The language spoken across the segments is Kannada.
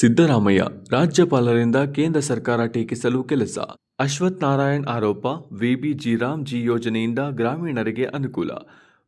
ಸಿದ್ದರಾಮಯ್ಯ ರಾಜ್ಯಪಾಲರಿಂದ ಕೇಂದ್ರ ಸರ್ಕಾರ ಟೀಕಿಸಲು ಕೆಲಸ. ಅಶ್ವಥ್ ನಾರಾಯಣ್ ಆರೋಪ, ವಿಬಿ ಜಿರಾಮ್ ಜಿ ಯೋಜನೆಯಿಂದ ಗ್ರಾಮೀಣರಿಗೆ ಅನುಕೂಲ.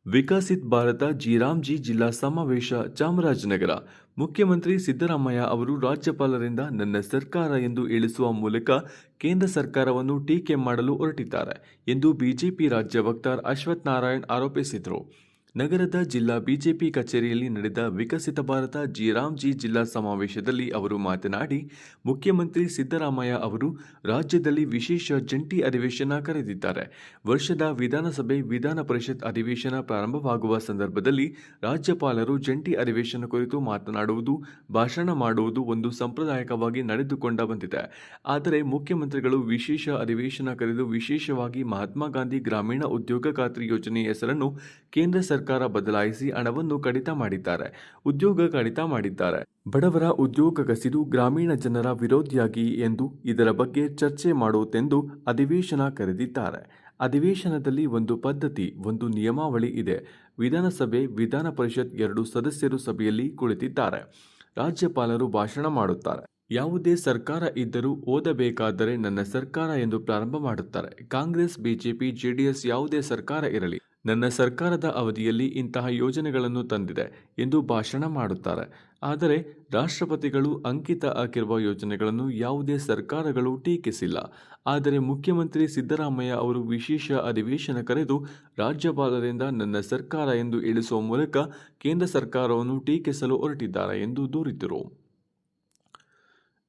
ವಿಕಸಿತ್ ಭಾರತ ಜಿರಾಮ್ಜಿ ಜಿಲ್ಲಾ ಸಮಾವೇಶ, ಚಾಮರಾಜನಗರ. ಮುಖ್ಯಮಂತ್ರಿ ಸಿದ್ದರಾಮಯ್ಯ ಅವರು ರಾಜ್ಯಪಾಲರಿಂದ ನನ್ನ ಸರ್ಕಾರ ಎಂದು ಇಳಿಸುವ ಮೂಲಕ ಕೇಂದ್ರ ಸರ್ಕಾರವನ್ನು ಟೀಕೆ ಮಾಡಲು ಹೊರಟಿದ್ದಾರೆ ಎಂದು ಬಿಜೆಪಿ ರಾಜ್ಯ ವಕ್ತಾರ್ ಅಶ್ವಥ್ ನಾರಾಯಣ್ ಆರೋಪಿಸಿದರು. ನಗರದ ಜಿಲ್ಲಾ ಬಿಜೆಪಿ ಕಚೇರಿಯಲ್ಲಿ ನಡೆದ ವಿಕಸಿತ ಭಾರತ ಜಿರಾಮ್ಜಿ ಜಿಲ್ಲಾ ಸಮಾವೇಶದಲ್ಲಿ ಅವರು ಮಾತನಾಡಿ, ಮುಖ್ಯಮಂತ್ರಿ ಸಿದ್ದರಾಮಯ್ಯ ಅವರು ರಾಜ್ಯದಲ್ಲಿ ವಿಶೇಷ ಜಂಟಿ ಅಧಿವೇಶನ ಕರೆದಿದ್ದಾರೆ. ವರ್ಷದ ವಿಧಾನಸಭೆ ವಿಧಾನ ಪರಿಷತ್ ಅಧಿವೇಶನ ಪ್ರಾರಂಭವಾಗುವ ಸಂದರ್ಭದಲ್ಲಿ ರಾಜ್ಯಪಾಲರು ಜಂಟಿ ಅಧಿವೇಶನ ಕುರಿತು ಮಾತನಾಡುವುದು, ಭಾಷಣ ಮಾಡುವುದು ಒಂದು ಸಂಪ್ರದಾಯಕವಾಗಿ ನಡೆದುಕೊಂಡ ಬಂದಿದೆ. ಆದರೆ ಮುಖ್ಯಮಂತ್ರಿಗಳು ವಿಶೇಷ ಅಧಿವೇಶನ ಕರೆದು ವಿಶೇಷವಾಗಿ ಮಹಾತ್ಮ ಗಾಂಧಿ ಗ್ರಾಮೀಣ ಉದ್ಯೋಗ ಖಾತ್ರಿ ಯೋಜನೆ ಹೆಸರನ್ನು ಕೇಂದ್ರ ಸರ್ಕಾರ ಬದಲಾಯಿಸಿ ಹಣವನ್ನು ಕಡಿತ ಮಾಡಿದ್ದಾರೆ, ಉದ್ಯೋಗ ಕಡಿತ ಮಾಡಿದ್ದಾರೆ. ಬಡವರ ಉದ್ಯೋಗ ಕಸಿದು ಗ್ರಾಮೀಣ ಜನರ ವಿರೋಧಿಯಾಗಿ ಎಂದು ಇದರ ಬಗ್ಗೆ ಚರ್ಚೆ ಮಾಡುವುದೆಂದು ಅಧಿವೇಶನ ಕರೆದಿದ್ದಾರೆ. ಅಧಿವೇಶನದಲ್ಲಿ ಒಂದು ಪದ್ಧತಿ, ಒಂದು ನಿಯಮಾವಳಿ ಇದೆ. ವಿಧಾನಸಭೆ, ವಿಧಾನ ಪರಿಷತ್ ಎರಡು ಸದಸ್ಯರು ಸಭೆಯಲ್ಲಿ ಕುಳಿತಿದ್ದಾರೆ. ರಾಜ್ಯಪಾಲರು ಭಾಷಣ ಮಾಡುತ್ತಾರೆ. ಯಾವುದೇ ಸರ್ಕಾರ ಇದ್ದರೂ ಓದಬೇಕಾದರೆ ನನ್ನ ಸರ್ಕಾರ ಎಂದು ಪ್ರಾರಂಭ ಮಾಡುತ್ತಾರೆ. ಕಾಂಗ್ರೆಸ್, ಬಿಜೆಪಿ, ಜೆಡಿಎಸ್ ಯಾವುದೇ ಸರ್ಕಾರ ಇರಲಿ. ನನ್ನ ಸರ್ಕಾರದ ಅವಧಿಯಲ್ಲಿ ಇಂತಹ ಯೋಜನೆಗಳನ್ನು ತಂದಿದೆ ಎಂದು ಭಾಷಣ ಮಾಡುತ್ತಾರೆ. ಆದರೆ ರಾಷ್ಟ್ರಪತಿಗಳು ಅಂಕಿತ ಹಾಕಿರುವ ಯೋಜನೆಗಳನ್ನು ಯಾವುದೇ ಸರ್ಕಾರಗಳು ಟೀಕಿಸಿಲ್ಲ. ಆದರೆ ಮುಖ್ಯಮಂತ್ರಿ ಸಿದ್ದರಾಮಯ್ಯ ಅವರು ವಿಶೇಷ ಅಧಿವೇಶನ ಕರೆದು ರಾಜ್ಯಪಾಲರಿಂದ ನನ್ನ ಸರ್ಕಾರ ಎಂದು ಇಳಿಸುವ ಮೂಲಕ ಕೇಂದ್ರ ಸರ್ಕಾರವನ್ನು ಟೀಕಿಸಲು ಹೊರಟಿದ್ದಾರೆ ಎಂದು ದೂರಿದರು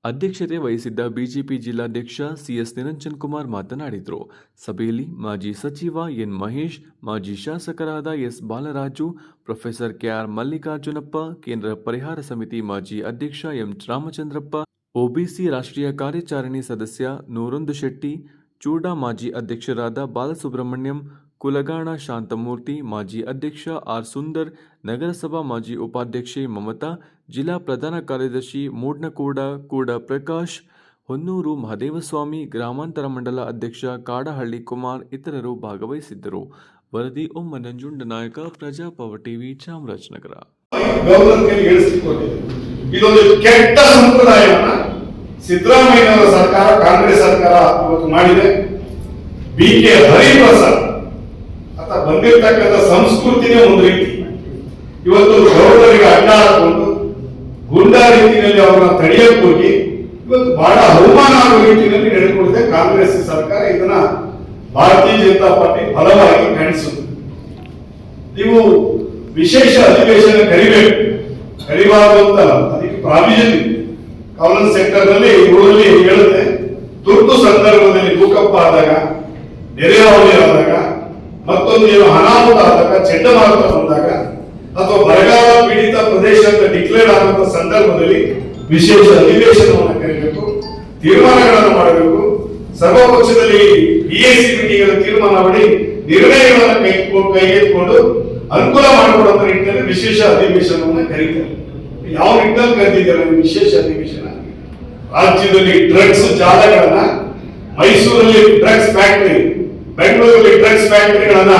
ಅಧ್ಯಕ್ಷತೆ ವಹಿಸಿದ್ದ ಬಿಜೆಪಿ ಜಿಲ್ಲಾಧ್ಯಕ್ಷ ಸಿಎಸ್ ನಿರಂಜನ್ ಕುಮಾರ್ ಮಾತನಾಡಿದರು. ಸಭೆಯಲ್ಲಿ ಮಾಜಿ ಸಚಿವ ಎನ್ ಮಹೇಶ್, ಮಾಜಿ ಶಾಸಕರಾದ S Balaraju, professor KR Mallikarjunappa, ಕೇಂದ್ರ ಪರಿಹಾರ ಸಮಿತಿ ಮಾಜಿ ಅಧ್ಯಕ್ಷ ಎಂ ರಾಮಚಂದ್ರಪ್ಪ, ಒಬಿಸಿ ರಾಷ್ಟ್ರೀಯ ಕಾರ್ಯಕಾರಿಣಿ ಸದಸ್ಯ ನೂರೊಂದು ಶೆಟ್ಟಿ, ಚೂಡಾ ಮಾಜಿ ಅಧ್ಯಕ್ಷರಾದ ಬಾಲಸುಬ್ರಹ್ಮಣ್ಯಂ ಕುಲಗಾಣ ಶಾಂತಮೂರ್ತಿ, ಮಾಜಿ ಅಧ್ಯಕ್ಷ ಆರ್ ಸುಂದರ್, ನಗರಸಭಾ ಮಾಜಿ ಉಪಾಧ್ಯಕ್ಷೆ ಮಮತಾ, ಜಿಲ್ಲಾ ಪ್ರಧಾನ ಕಾರ್ಯದರ್ಶಿ ಮೂಡ್ನಕೂಡ, ಕೂಡ ಪ್ರಕಾಶ್, ಹೊನ್ನೂರು ಮಹದೇವಸ್ವಾಮಿ, ಗ್ರಾಮಾಂತರ ಮಂಡಲ ಅಧ್ಯಕ್ಷ ಕಾಡಹಳ್ಳಿ ಕುಮಾರ್ ಇತರರು ಭಾಗವಹಿಸಿದ್ದರು. ವರದಿ ಒಮ್ಮ ನಂಜುಂಡ ನಾಯಕ, ಪ್ರಜಾಪವ ಟಿವಿ, ಚಾಮರಾಜನಗರ. ಕೆಟ್ಟ ಸಿದ್ದರಾಮಯ್ಯನವರ ಸರ್ಕಾರ, ಕಾಂಗ್ರೆಸ್ ಸರ್ಕಾರ ಇವತ್ತು ಮಾಡಿದೆ. ಬಿ ಕೆ ಹರಿಪ್ರಸಾದ್ ಬಂದಿರತಕ್ಕಂಥ ಸಂಸ್ಕೃತಿನೇ ಒಂದು ರೀತಿ. ಇವತ್ತು ಗೌರವರಿಗೆ ಅಡ್ಡ ಹಾಕೊಂಡು ಗುಂಡಾ ರೀತಿಯಲ್ಲಿ ಅವರನ್ನ ತಡೆಯಕ್ಕೆ ಹೋಗಿ ಇವತ್ತು ಬಹಳ ಅವಮಾನ ಆಗುವ ರೀತಿಯಲ್ಲಿ ನಡೆದುಕೊಂಡಿದೆ ಕಾಂಗ್ರೆಸ್ ಸರ್ಕಾರ ಇದನ್ನ ಭಾರತೀಯ ಜನತಾ ಪಾರ್ಟಿ ಬಲವಾಗಿ ಖಂಡಿಸುತ್ತೆ ನೀವು ವಿಶೇಷ ಅಧಿವೇಶನ ಕರಿಬೇಕು. ಕರಿಬಾರದು ಅಂತ ಅದಕ್ಕೆ ಪ್ರಾವಿಷನ್ ಕಾಮನ್ ಸೆಕ್ಟರ್ನಲ್ಲಿ ಸಂದರ್ಭದಲ್ಲಿ ವಿಶೇಷ ಅಧಿವೇಶನವನ್ನು ಕರೆಯಬೇಕು ತೀರ್ಮಾನಗಳನ್ನು ಮಾಡಬೇಕು. ಸರ್ವಪಕ್ಷದಲ್ಲಿ ಬಿಎಸ್ಸಿ ತೀರ್ಮಾನ ಮಾಡಿ ನಿರ್ಣಯಗಳನ್ನು ಕೈ ಕೈಗೆತ್ತಿಕೊಂಡು ಅನುಕೂಲ ಮಾಡಿಕೊಡುವಂತ ನಿಟ್ಟಿನಲ್ಲಿ ವಿಶೇಷ ಅಧಿವೇಶನವನ್ನು ಕರೀತಾರೆ. ಯಾವ ನಿಟ್ಟಿನಲ್ಲಿ ಕರೆದಿದ್ದಾರೆ ವಿಶೇಷ ಅಧಿವೇಶನ? ರಾಜ್ಯದಲ್ಲಿ ಡ್ರಗ್ಸ್ ಜಾಲಗಳನ್ನ, ಮೈಸೂರಲ್ಲಿ ಡ್ರಗ್ಸ್ ಫ್ಯಾಕ್ಟರಿ, ಬೆಂಗಳೂರಲ್ಲಿ ಡ್ರಗ್ಸ್ ಫ್ಯಾಕ್ಟರಿಗಳನ್ನ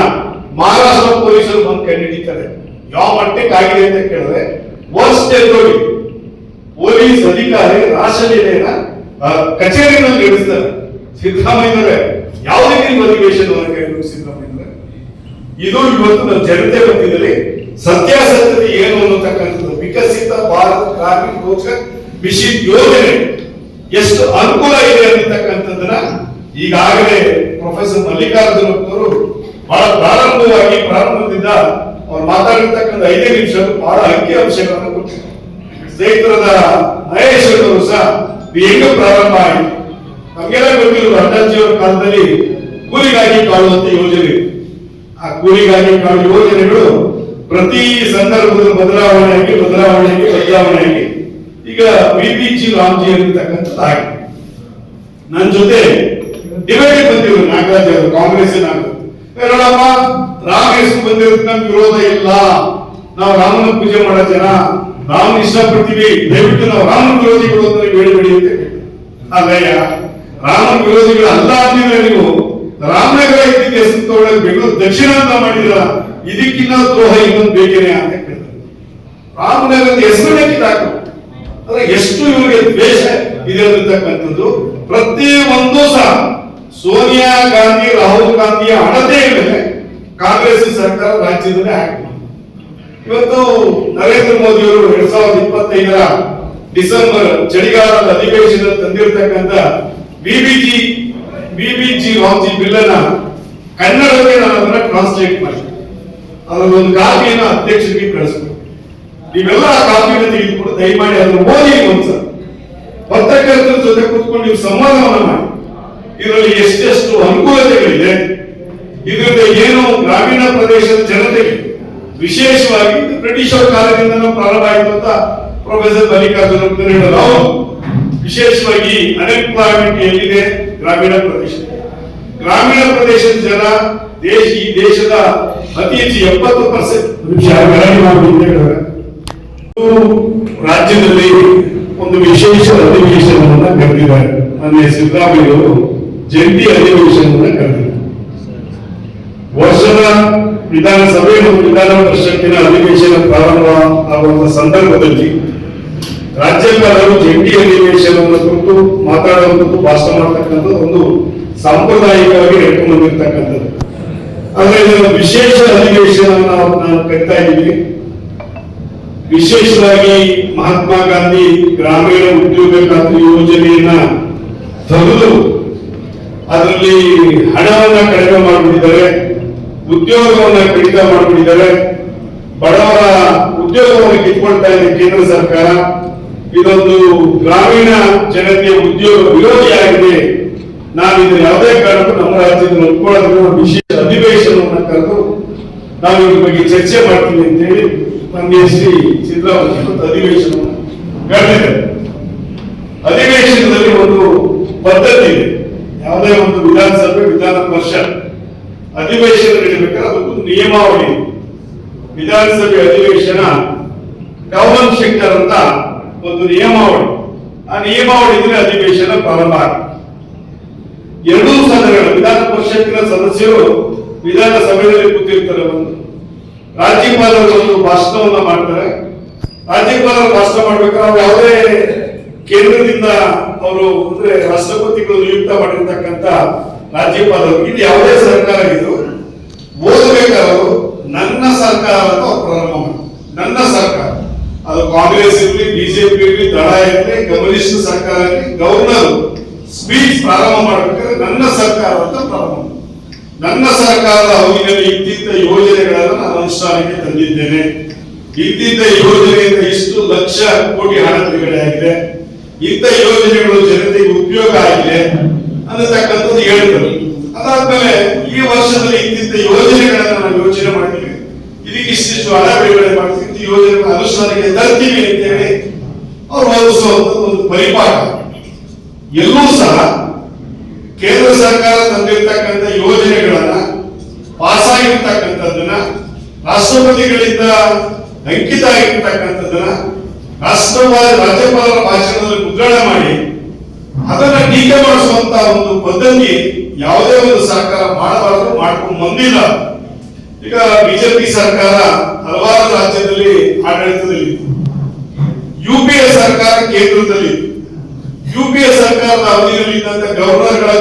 ಮಹಾರಾಷ್ಟ್ರ ಪೊಲೀಸರು ಬಂದು ಕಂಡುಹಿಡಿತಾರೆ ಯಾವ ಮಟ್ಟಕ್ಕೆ ಆಗಿದೆ ಅಂತ ಕೇಳಿದ್ರೆ ವರ್ಸ್ಟ್ ನೋಡಿ. ಪೊಲೀಸ್ ಅಧಿಕಾರಿ ಆ, ಕಚೇರಿನಲ್ಲಿ ನಡೆಸ್ತಾರೆ. ಸಿದ್ದರಾಮಯ್ಯನವರೇ ರೀತಿ ನೀವು ಅಧಿವೇಶನವನ್ನು ಸಿದ್ದರಾಮಯ್ಯನವರೇ? ಇದು ಇವತ್ತು ನಮ್ಮ ಜನತೆ ಮಧ್ಯದಲ್ಲಿ ಸತ್ಯಾಸತ್ಯತೆ ಏನು ಅನ್ನತಕ್ಕಂಥದ್ದು ವಿಕಸಿತ ಭಾರತ ಕಾರ್ಮಿಕ ರೋಜ್ಗಾರ್ ಮಿಷನ್ ಯೋಜನೆ ಎಷ್ಟು ಅನುಕೂಲ ಇದೆ ಅನ್ನತಕ್ಕಂಥದ್ದನ್ನ ಈಗಾಗಲೇ ಪ್ರೊಫೆಸರ್ ಮಲ್ಲಿಕಾರ್ಜುನ ಅವರು ಬಹಳ ಪ್ರಾರಂಭವಾಗಿ ಪ್ರಾರಂಭದಿಂದ ಅವ್ರು ಮಾತಾಡಿರ್ತಕ್ಕಂಥ ಐದೇ ನಿಮಿಷ ಬಹಳ ಅಂಕಿ ಅಂಶಗಳನ್ನು ಸ್ನೇಹಿತರಾದ ಮಹೇಶ್ ಸಹ ಹೆಂಗ ಪ್ರಾರಂಭ ಆಯಿತು. ನಮಗೆಲ್ಲ ಗೊತ್ತಿರುವ ಅಣ್ಣಾಜಿಯವರ ಕಾಲದಲ್ಲಿ ಕೂಲಿಗಾಗಿ ಕಾಣುವಂತ ಯೋಜನೆ. ಆ ಕೂಲಿಗಾಗಿ ಕಾಣುವ ಯೋಜನೆಗಳು ಪ್ರತಿ ಸಂದರ್ಭದಲ್ಲಿ ಬದಲಾವಣೆಯಾಗಿ ಬದಲಾವಣೆಯಾಗಿ ಬದಲಾವಣೆಯಾಗಿ. ಈಗ ವಿಬಿಜಿ ರಾಮ್ಜಿ ಆಗಿರ್ತಕ್ಕಂಥದ್ದಾಗಿ. ನನ್ನ ಜೊತೆ ಡಿಬೇಟ್ ಬಂದಿರು ನಾಗರಾಜ್ ಅವರು ಕಾಂಗ್ರೆಸ್ ನೋಡಮ್ಮ ರಾಮ ಹೆಸರು ಬಂದಿರೋದು ನಮ್ಗೆ ವಿರೋಧ ಇಲ್ಲ. ನಾವು ರಾಮನ ಪೂಜೆ ಮಾಡೋ ಜನ ರಾಮನ ಇಷ್ಟಪಡ್ತೀವಿ ದಯವಿಟ್ಟು ನಾವು ರಾಮನ ವಿರೋಧಿಗಳು ಅಂತ ನೀವು ಹೇಳ್ಬೇಡಿ ಅಂತ ವಿರೋಧಿಗಳು ಅಲ್ಲ ಅಂದಿದ್ರೆ ನೀವು ರಾಮನಗರ ಇದಕ್ಕೆ ತಗೊಳ್ಳೋದು ಬೆಂಗಳೂರು ದಕ್ಷಿಣ ಅಂತ ಮಾಡಿದ್ರ ಇದಕ್ಕಿಂತ ದ್ರೋಹ ಇನ್ನೊಂದು ಬೇಕೇನೆ ಅಂತ ಕೇಳಿದ್ರು ರಾಮನಗರದ ಹೆಸರನ್ನೇ ಕಿತ್ತಾಕು ಅಂದ್ರೆ ಎಷ್ಟು ಇವರಿಗೆ ದ್ವೇಷ ಇದೆ ಪ್ರತಿ ಒಂದು ಸಹ ಸೋನಿಯಾ ಗಾಂಧಿ, ರಾಹುಲ್ ಗಾಂಧಿಯ ಹಣತೆ ಮೇಲೆ ಕಾಂಗ್ರೆಸ್ ಸರ್ಕಾರ ರಾಜ್ಯದಲ್ಲಿ ಹಾಕಿ ಇವತ್ತು ನರೇಂದ್ರ ಮೋದಿ ಅವರು ಎರಡ್ ಸಾವಿರದ ಇಪ್ಪತ್ತೈದರ ಡಿಸೆಂಬರ್ ಚಳಿಗಾಲದ ಅಧಿವೇಶನ ತಂದಿರತಕ್ಕಂತ B B G B B G Ramji bill ಅನ್ನ ಕನ್ನಡಕ್ಕೆ ನಾನು ಅದನ್ನ ಟ್ರಾನ್ಸ್ಲೇಟ್ ಮಾಡಿ ಅದರ ಒಂದು ಕಾಪಿಯನ್ನು ಅಧ್ಯಕ್ಷರಿಗೆ ಕಳಿಸ್ಬೇಕು ನೀವೆಲ್ಲ ಆ ಕಾಪಿಯನ್ನು ತೆಗೆದುಕೊಂಡು ದಯಮಾಡಿ ಅದನ್ನು ಓದಿ ಒಂದ್ಸಲ. ಪತ್ರಕರ್ತರ ಜೊತೆ ಕೂತ್ಕೊಂಡು ನೀವು ಸಂವಾದವನ್ನು ಮಾಡಿ. ಇದರಲ್ಲಿ ಎಷ್ಟೆಷ್ಟು ಅನುಕೂಲತೆಗಳಿದೆ. ಇದರಿಂದ ಏನು ಗ್ರಾಮೀಣ ಪ್ರದೇಶದ ಜನತೆಗೆ ವಿಶೇಷವಾಗಿ ಬ್ರಿಟಿಷರ ಕಾಲದಿಂದ ಪ್ರಾರಂಭ ಆಯಿತು ಅಂತ ಪ್ರೊಫೆಸರ್ ಮಲ್ಲಿಕಾರ್ಜುನ ಅವರು ವಿಶೇಷವಾಗಿ ಅನ್ಎಂಪ್ಲಾಯ್ಮೆಂಟ್ ಎಲ್ಲಿದೆ? ಗ್ರಾಮೀಣ ಪ್ರದೇಶ ಗ್ರಾಮೀಣ ಪ್ರದೇಶದ ಜನ ದೇಶ, ಈ ದೇಶದ ಅತಿ ಹೆಚ್ಚು ಎಪ್ಪತ್ತು ಪರ್ಸೆಂಟ್ ರಾಜ್ಯದಲ್ಲಿ ಒಂದು ವಿಶೇಷ ಅಧಿವೇಶನವನ್ನ ಕರೆದಿದ್ದಾರೆ. ಅಂದ್ರೆ ಸಿದ್ದರಾಮಯ್ಯ ಅವರು. ಜಂಟಿ ಅಧಿವೇಶನವನ್ನ ಕರೆದಿದ್ದಾರೆ. ವರ್ಷದ ವಿಧಾನಸಭೆ ಮತ್ತು ವಿಧಾನ ಪರಿಷತ್ತಿನ ಅಧಿವೇಶನ ಪ್ರಾರಂಭ ಆಗುವಂತಹ ಸಂದರ್ಭದಲ್ಲಿ ರಾಜ್ಯಪಾಲರು ಜಂಟಿ ಅಧಿವೇಶನವನ್ನು ಕುರಿತು ಮಾತಾಡುವಂಥದ್ದು ಭಾಷಣ ಮಾಡ್ತಕ್ಕಂಥದ್ದು ಒಂದು ಸಾಂಪ್ರದಾಯಿಕವಾಗಿ ನಡ್ಕೊಂಡು ಆದರೆ ಇದನ್ನು ವಿಶೇಷ ಅಧಿವೇಶನವನ್ನು ನಾವು ಕರಿತಾ ಇದ್ದೀವಿ ವಿಶೇಷವಾಗಿ ಮಹಾತ್ಮ ಗಾಂಧಿ ಗ್ರಾಮೀಣ ಉದ್ಯೋಗ ಖಾತ್ರಿ ಯೋಜನೆಯನ್ನ ತೆಗೆದು ಅದರಲ್ಲಿ ಹಣವನ್ನ ಕಡಿಮೆ ಮಾಡಿಬಿಟ್ಟಿದ್ದಾರೆ. ಉದ್ಯೋಗವನ್ನ ಕಡಿತ ಮಾಡಿಕೊಂಡಿದ್ದಾರೆ. ಬಡವರ ಉದ್ಯೋಗವನ್ನು ಕಿತ್ಕೊಳ್ತಾ ಇದೆ ಕೇಂದ್ರ ಸರ್ಕಾರ. ಇದೊಂದು ಗ್ರಾಮೀಣ ಜನತೆಯ ಉದ್ಯೋಗ ವಿರೋಧಿಯಾಗಿದೆ ನಾವು ಇದು ಯಾವುದೇ ಕಾರಣಕ್ಕೂ ನಮ್ಮ ರಾಜ್ಯದಲ್ಲಿ ಒಪ್ಕೊಳ್ಳೋದು ವಿಶೇಷ ಅಧಿವೇಶನವನ್ನು ಕರೆದು ನಾವು ಇದ್ರ ಬಗ್ಗೆ ಚರ್ಚೆ ಮಾಡ್ತೀವಿ ಅಂತ ಹೇಳಿ ನಮಗೆ ಶ್ರೀ ಸಿದ್ದರಾಮಯ್ಯ ಅಧಿವೇಶನವನ್ನು ಕರೆದಿದ್ದಾರೆ. ಅಧಿವೇಶನದಲ್ಲಿ ಒಂದು ಪದ್ಧತಿ ಇದೆ. ಯಾವುದೇ ಒಂದು ವಿಧಾನಸಭೆ ವಿಧಾನ ಪರಿಷತ್ ಅಧಿವೇಶನ ನಡೀಬೇಕಾದ್ರೆ ಅದಕ್ಕೊಂದು ನಿಯಮಾವಳಿ. ವಿಧಾನಸಭೆ ಅಧಿವೇಶನ ಗವರ್ನರ್ ಸೆಕ್ಟರ್ ಅಂತ ಒಂದು ನಿಯಮಾವಳಿ. ಆ ನಿಯಮಾವಳಿ ಇದ್ರೆ ಅಧಿವೇಶನ ಪ್ರಾರಂಭ ಆಗುತ್ತೆ. ಎರಡೂ ಸದನಗಳ, ವಿಧಾನ ಪರಿಷತ್ತಿನ ಸದಸ್ಯರು ವಿಧಾನಸಭೆಯಲ್ಲಿ ಕೂತಿರ್ತಾರೆ ಒಂದು. ರಾಜ್ಯಪಾಲರು ಒಂದು ಭಾಷಣವನ್ನ ಮಾಡ್ತಾರೆ. ರಾಜ್ಯಪಾಲರು ಭಾಷಣ ಮಾಡ್ಬೇಕಾದ್ರೆ ಅವ್ರು ಯಾವುದೇ ಕೇಂದ್ರದಿಂದ ಅವರು ಅಂದ್ರೆ ರಾಷ್ಟ್ರಪತಿಗಳು ನಿಯುಕ್ತ ಮಾಡಿರ್ತಕ್ಕಂಥ ರಾಜ್ಯಪಾಲರು ಇದು ಯಾವುದೇ ಸರ್ಕಾರ ಇದು ಓದಬೇಕಾದ್ರು ನನ್ನ ಸರ್ಕಾರ ಅಂತ ಪ್ರಾರಂಭ ನನ್ನ ಸರ್ಕಾರ. ಅದು ಕಾಂಗ್ರೆಸ್ ಇರಲಿ, ಬಿಜೆಪಿ ಇರಲಿ, ದಳ ಇರಲಿ, ಕಮ್ಯುನಿಸ್ಟ್ ಸರ್ಕಾರ ಇರಲಿ, ಗವರ್ನರ್ ಸ್ಪೀಚ್ ಪ್ರಾರಂಭ ಮಾಡಬೇಕಾದ್ರೆ ನನ್ನ ಸರ್ಕಾರ ಅಂತ ಪ್ರಾರಂಭ ನನ್ನ ಸರ್ಕಾರದ ಅವಧಿಯಲ್ಲಿ ಇದ್ದಿದ್ದ ಯೋಜನೆಗಳನ್ನು ನಾನು ಅನುಷ್ಠಾನಕ್ಕೆ ತಂದಿದ್ದೇನೆ. ಇದ್ದಿದ್ದ ಯೋಜನೆಯಿಂದ ಇಷ್ಟು ಲಕ್ಷ ಕೋಟಿ ಹಣ ಬಿಡುಗಡೆ ಆಗಿದೆ ಇಂಥ ಯೋಜನೆಗಳು ಜನತೆಗೆ ಉಪಯೋಗ ಆಗಿದೆ. ಅನ್ನತಕ್ಕಂಥದ್ದು ಹೇಳಿದರು. ಅದಾದ್ಮೇಲೆ ಈ ವರ್ಷದಲ್ಲಿ ಇಂತಿಂತ ಯೋಜನೆಗಳನ್ನ ನಾವು ಯೋಚನೆ ಮಾಡ್ತೀವಿ. ಇದಕ್ಕೆ ಇಷ್ಟಿಷ್ಟು ಹಣ ಬಿಡುಗಡೆ ಮಾಡ್ತೀವಿ ಯೋಜನೆಗಳ ಅನುಷ್ಠಾನಕ್ಕೆ ತರ್ತೀವಿ ಅಂತೇಳಿ ಅವ್ರು ಓದಿಸುವಂಥದ್ದು ಒಂದು ಪರಿಪಾಠ. ಎಲ್ಲೂ ಸಹ ಕೇಂದ್ರ ಸರ್ಕಾರ ತಂದಿರ್ತಕ್ಕಂಥ ಯೋಜನೆಗಳನ್ನ ಪಾಸ್ ಆಗಿರ್ತಕ್ಕಂಥದ್ದನ್ನ ರಾಷ್ಟ್ರಪತಿಗಳಿಂದ ಅಂಕಿತ ಆಗಿರ್ತಕ್ಕಂಥದ್ದನ್ನ ರಾಷ್ಟ್ರವಾದ ರಾಜ್ಯಪಾಲರ ಭಾಷಣದಲ್ಲಿ ಮುದ್ರಣ ಮಾಡಿ ಅದನ್ನ ಟೀಕೆ ಮಾಡಿಸುವಂತ ಒಂದು ಪದ್ಧತಿ ಯಾವುದೇ ಒಂದು ಸರ್ಕಾರ ಮಾಡಬಾರದು, ಮಾಡ್ಕೊಂಡು ಬಂದಿಲ್ಲ. ಈಗ ಬಿಜೆಪಿ ಸರ್ಕಾರ ಹಲವಾರು ರಾಜ್ಯದಲ್ಲಿ ಆಡಳಿತದಲ್ಲಿ ಯು ಪಿ ಎ ಸರ್ಕಾರ ಕೇಂದ್ರದಲ್ಲಿ ಯು ಪಿ ಎ ಸರ್ಕಾರದ ಅವಧಿಯಲ್ಲಿ ಇದ್ದಂತ ಗವರ್ನರ್ಗಳ